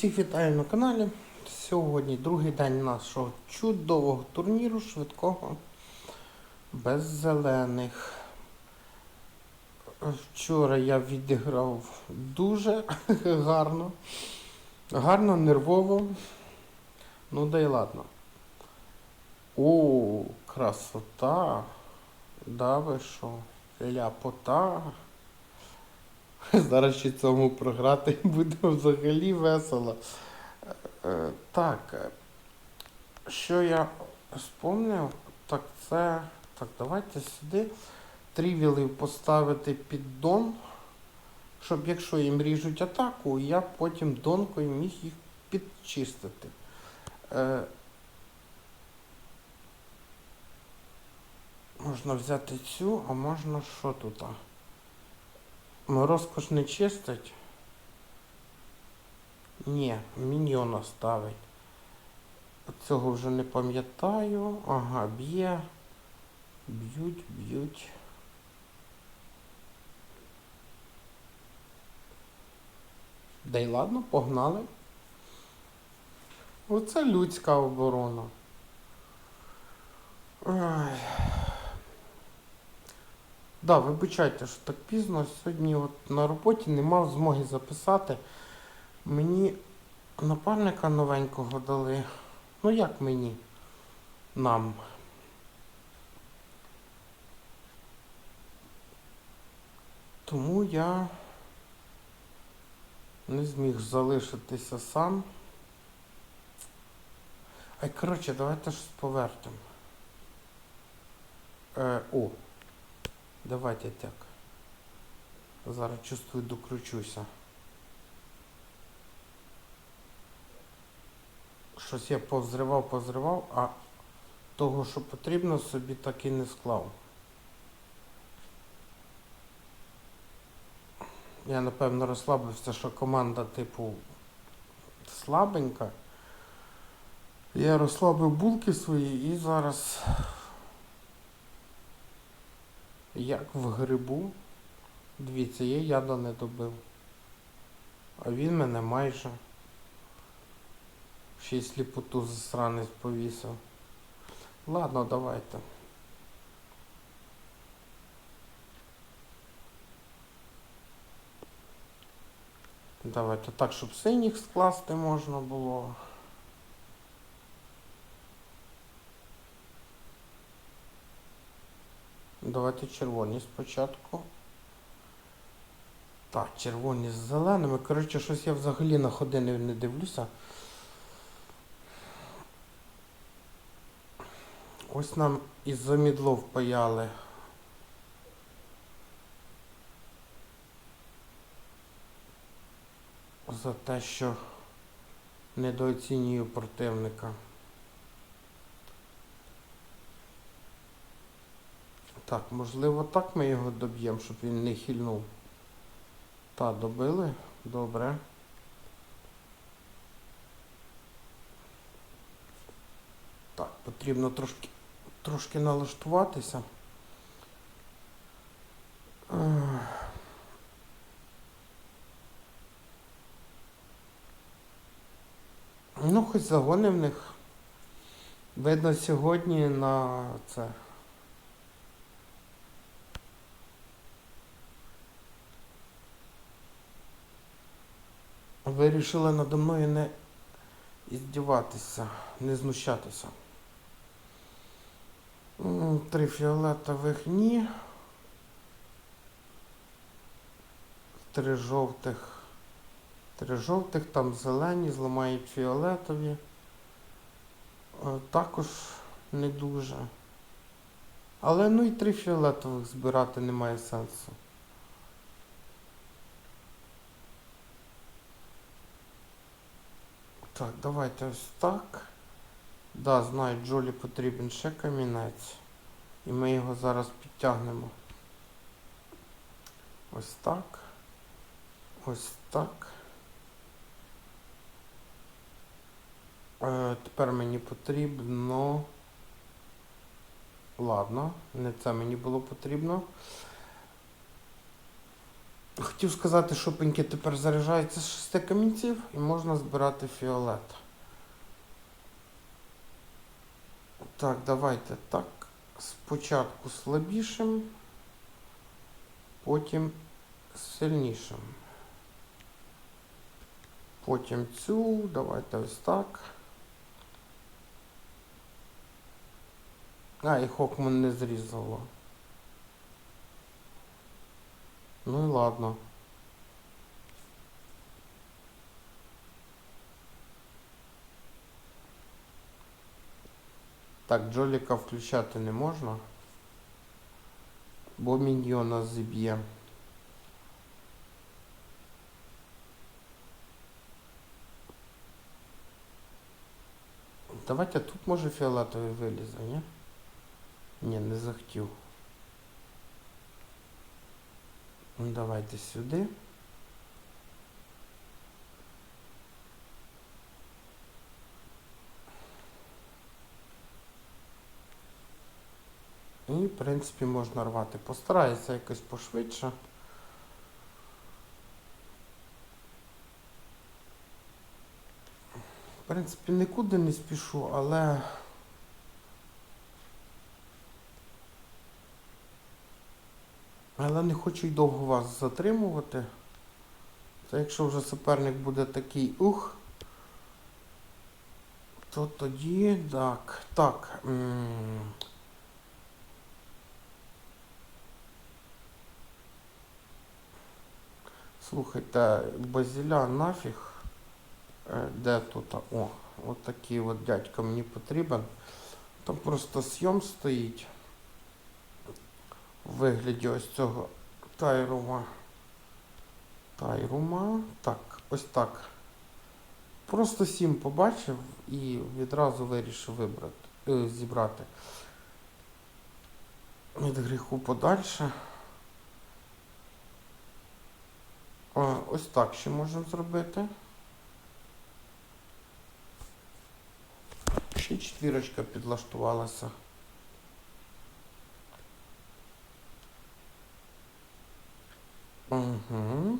Всіх вітаю на каналі. Сьогодні другий день нашого чудового турніру швидкого без зелених. Вчора я відіграв дуже гарно, гарно, нервово. Ну да й ладно. О, красота! Да ви що? Ляпота. Зараз ще цьому програти буде взагалі весело. Е, Так, е, що я спомнив, так це. Так, давайте сюди трівілів поставити під дон, щоб якщо їм ріжуть атаку, я потім донкою міг їх підчистити. Е, Можна взяти цю, а можна що тут? Ну, Розкош не чистить. Ні, міньйона ставить. Цього вже не пам'ятаю. Ага, б'є. Б'ють, б'ють. Да й ладно, погнали. Оце людська оборона. Ой. Да, вибачайте, що так пізно. Сьогодні от на роботі не мав змоги записати. Мені напарника новенького дали. Ну як мені? Нам. Тому я не зміг залишитися сам. Ай, коротше, давайте щось повертимо. Е, о, давайте так. Зараз чувствую, докручуся. Щось я повзривав, позривав, а того, що потрібно, собі так і не склав. Я напевно розслабився, що команда типу слабенька. Я розслабив булки свої і зараз як в грибу. Дивіться, я яда не добив. А він мене майже. Ще й сліпоту засранець повісив. Ладно, давайте. Давайте так, щоб синіх скласти можна було. Давайте червоні спочатку. Так, червоні з зеленими. Коротше, щось я взагалі на ходи не, не дивлюся. Ось нам із замідло впаяли. За те, що недооцінюю противника. Так, можливо, так ми його доб'ємо, щоб він не хильнув. Та, добили? Добре. Так, потрібно трошки, трошки налаштуватися. Ну, хоч загони в них. Видно, сьогодні на це. Вирішили надо мною не іздіватися, не знущатися. М, Три фіолетових ні. Три жовтих. Три жовтих, там зелені, зламають фіолетові. Е, Також не дуже. Але ну і три фіолетових збирати немає сенсу. Так, давайте ось так. Да, знаю, Джолі потрібен ще камінець. І ми його зараз підтягнемо. Ось так. Ось так. Е, тепер мені потрібно. Ладно, не це мені було потрібно. Хотів сказати, що пеньки тепер заряджаються з шести камінців і можна збирати фіолет. Так, давайте так. Спочатку слабішим, потім сильнішим. Потім цю, давайте ось так. А, і Хокман не зрізало. Ну і ладно. Так, Джоліка включати не можна. Бо міньйона зіб'є. Давайте тут може фіолетовий вилізе, ні? Ні, не захотів. Ну, давайте сюди. І, в принципі, можна рвати. Постараюся якось пошвидше. В принципі, нікуди не спішу, але. Але не хочу й довго вас затримувати. Та якщо вже суперник буде такий ух, то тоді так. Так. Слухайте, базіля нафіг. Е, Де тут? О, от такий от дядько мені потрібен. Там просто сйом стоїть вигляді ось цього тайрума. Тайрума. Так, ось так. Просто сім побачив і відразу вирішив вибрати, е, зібрати. Від гріху подальше. Ось так ще можемо зробити. Ще четвірочка підлаштувалася. Угу.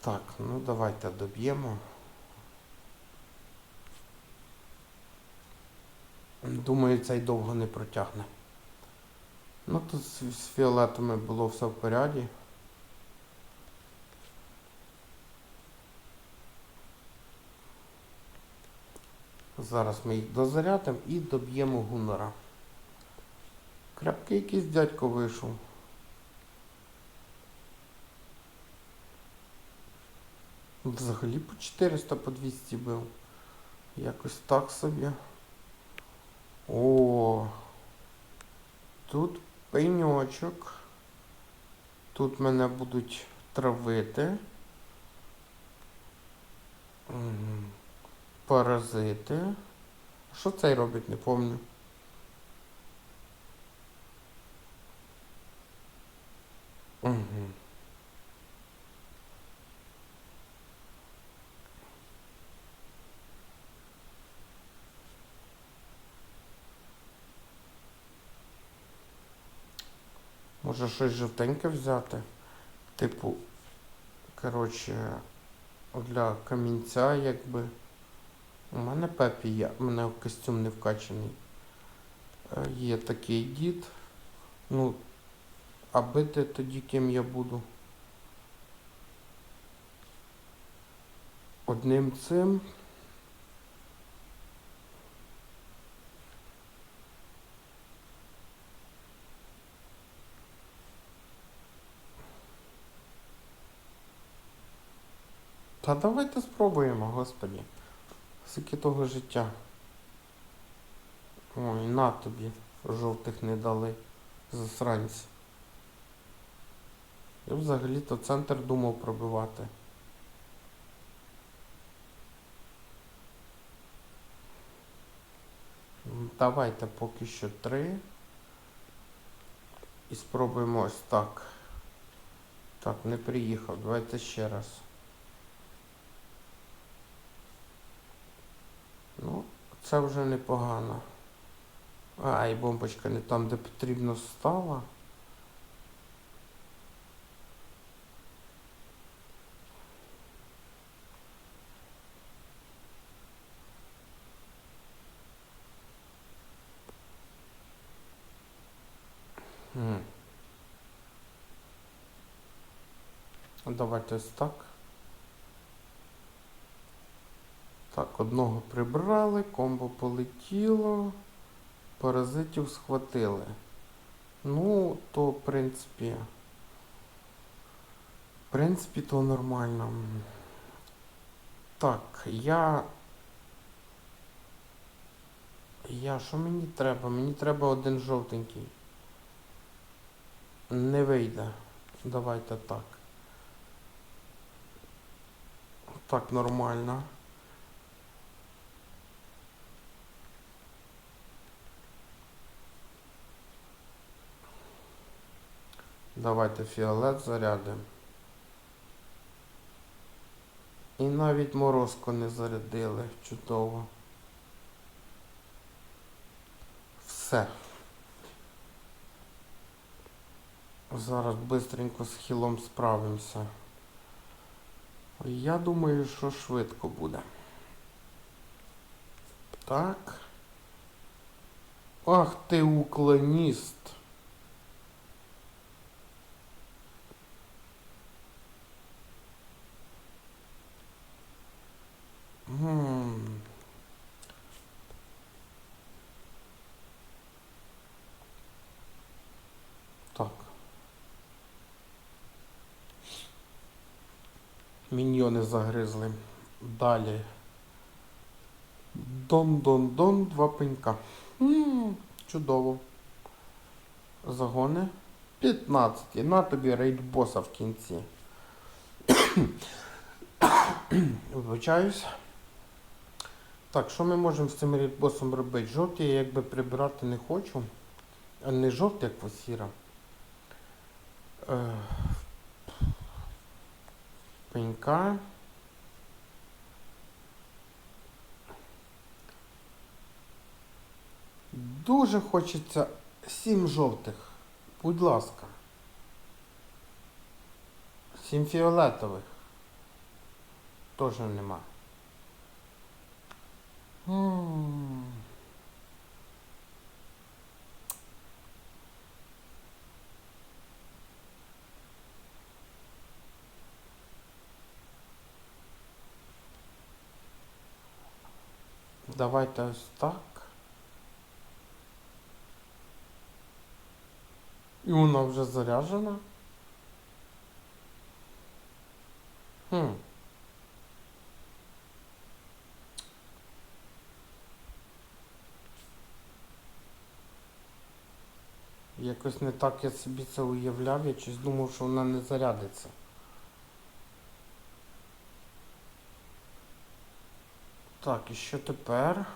Так, ну давайте доб'ємо. Думаю, цей довго не протягне. Ну тут з, фіолетами було все в поряді. Зараз ми їх дозарядимо і доб'ємо гунора. Крапкий якийсь дядько вийшов. Взагалі по 400 по 200 бив. Якось так собі. О. Тут пеньочок. Тут мене будуть травити. Мгм. Паразити. Що цей робить, не пам'ятаю. Угу. Може щось жовтеньке взяти? Типу, коротше, для камінця, якби. У мене пепі є, у мене костюм не вкачаний. Е, Є такий дід. Ну, а бити тоді ким я буду? Одним цим. Та давайте спробуємо, господі. Скільки того життя. Ой, на тобі. Жовтих не дали. Засранці. Я взагалі-то центр думав пробивати. Давайте поки що три. І спробуємо ось так. Так, не приїхав. Давайте ще раз. Ну, це вже непогано. А, і бомбочка не там, де потрібно стала. Давайте так. Так, одного прибрали, комбо полетіло, паразитів схватили. Ну, то, в принципі. В принципі, то нормально. Так, я. Я що мені треба? Мені треба один жовтенький. Не вийде. Давайте так. Так, нормально. Давайте фіолет зарядимо. І навіть морозко не зарядили. Чудово. Все. Зараз бистренько з хілом справимося. Я думаю, що швидко буде. Так. Ах ти уклоніст. М. Так. Міньйони. Далі. Дон-дон-дон, два пенька. м чудово. Загони. 15. І на тобі рейд боса в кінці. Вибачаюсь. Так, що ми можемо з цим рейдбосом робити? Жовті я якби прибирати не хочу. А не жовті, як посіра. Е, пенька. Дуже хочеться сім жовтих. Будь ласка. Сім фіолетових. Теж нема. М. Давайте ось так. І вона вже заряджена. Хм. Якось не так я собі це уявляв, я щось думав, що вона не зарядиться. Так, і що тепер?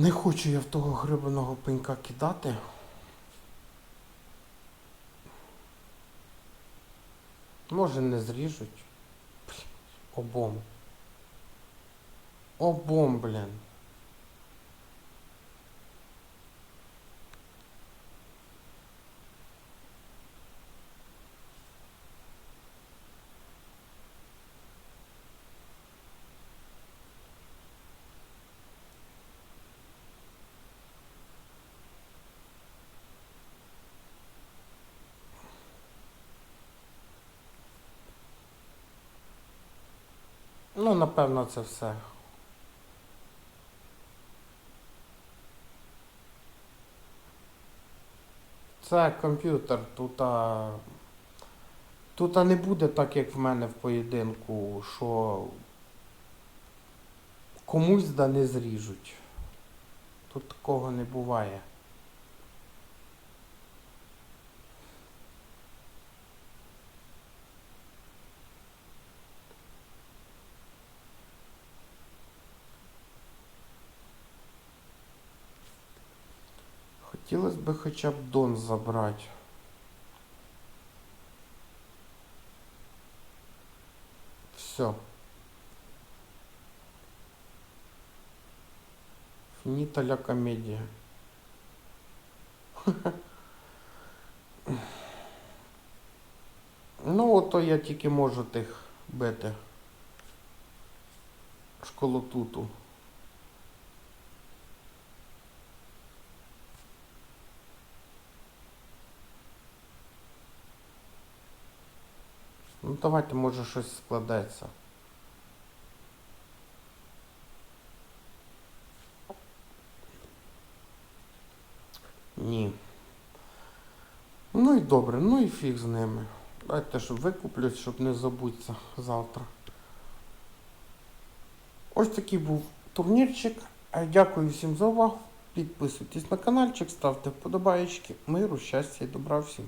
Не хочу я в того грибаного пенька кидати. Може не зріжуть. Обом. Обом, блін. Ну, напевно, це все. Це комп'ютер, тут, а... тут а не буде так, як в мене в поєдинку, що комусь да не зріжуть. Тут такого не буває. Хотілося б хоча б Дон забрати. Все. Фініта ля комедія. Ну, ото я тільки можу тих бити. Школотуту. Ну давайте, може, щось складеться. Ні. Ну і добре, ну і фіг з ними. Давайте ж викуплюсь, щоб не забутися завтра. Ось такий був турнірчик. Дякую всім за увагу. Підписуйтесь на каналчик, ставте вподобаєчки. Миру, щастя і добра всім.